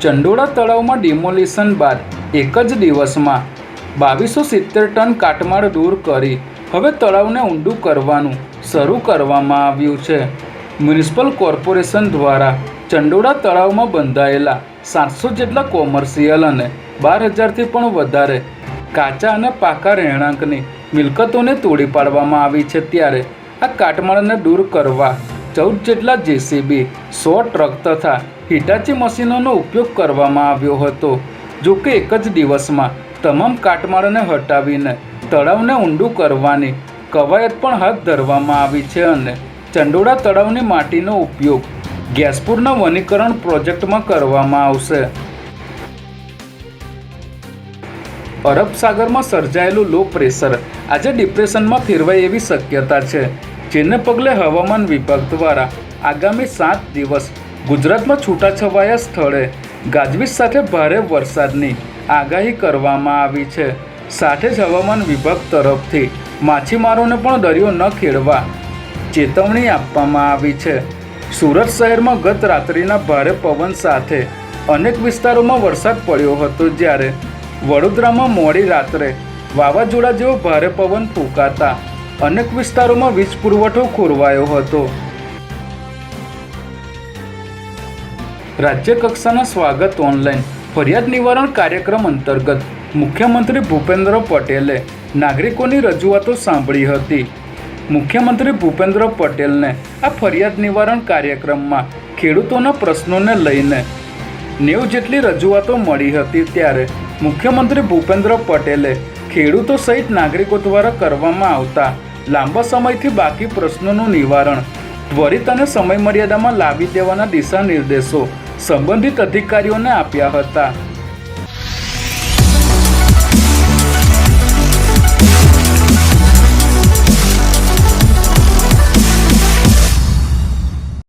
ચંડોળા તળાવમાં ડિમોલિશન બાદ એક જ દિવસમાં બાવીસો સિત્તેર ટન કાટમાળ દૂર કરી હવે તળાવને ઊંડું કરવાનું શરૂ કરવામાં આવ્યું છે. મ્યુનિસિપલ કોર્પોરેશન દ્વારા ચંડોળા તળાવમાં બંધાયેલા સાતસો જેટલા કોમર્શિયલ અને બાર હજારથી પણ વધારે કાચા અને પાકા રહેણાંકની મિલકતોને તોડી પાડવામાં આવી છે ત્યારે આ કાટમાળને દૂર કરવા ચૌદ જેટલા જેસીબી, સો ટ્રક તથા હિટાચી મશીનોનો ઉપયોગ કરવામાં આવ્યો હતો. જો કે એક જ દિવસમાં તમામ કાટમાળને હટાવીને તળાવને ઊંડું કરવાની કવાયત પણ હાથ ધરવામાં આવી છે અને ચંડોળા તળાવની માટીનો ઉપયોગ ગેસપુરના વનીકરણ પ્રોજેક્ટમાં કરવામાં આવશે. અરબ સાગરમાં સર્જાયેલું લો પ્રેશર આજે ડિપ્રેશનમાં ફેરવાય એવી શક્યતા છે. જેને પગલે હવામાન વિભાગ દ્વારા આગામી સાત દિવસ ગુજરાતમાં છૂટાછવાયા સ્થળે ગાજવીજ સાથે ભારે વરસાદની આગાહી કરવામાં આવી છે. સાથે જ હવામાન વિભાગ તરફથી માછીમારોને પણ દરિયો ન ખેડવા ચેતવણી આપવામાં આવી છે. સુરત શહેરમાં ગત રાત્રિના ભારે પવન સાથે અનેક વિસ્તારોમાં વરસાદ પડ્યો હતો જ્યારે વડોદરામાં મોડી રાત્રે વાવાઝોડા જેવો ભારે પવન ફૂંકાતા અનેક વિસ્તારોમાં વીજ પુરવઠો ખોરવાયો હતો. રાજ્ય કક્ષાના સ્વાગત ઓનલાઈન ફરિયાદ નિવારણ કાર્યક્રમ અંતર્ગત મુખ્યમંત્રી ભૂપેન્દ્ર પટેલે નાગરિકોની રજૂઆતો સાંભળી હતી. મુખ્યમંત્રી ભૂપેન્દ્ર પટેલને આ ફરિયાદ નિવારણ કાર્યક્રમમાં ખેડૂતોના પ્રશ્નોને લઈને નેવ જેટલી રજૂઆતો મળી હતી ત્યારે મુખ્યમંત્રી ભૂપેન્દ્ર પટેલે ખેડૂતો સહિત નાગરિકો દ્વારા કરવામાં આવતા લાંબા સમયથી બાકી પ્રશ્નોનું નિવારણ, ત્વરિત અને સમયમર્યાદામાં લાવી દેવાના દિશા નિર્દેશો સંબંધિત અધિકારીઓને આપ્યા હતા.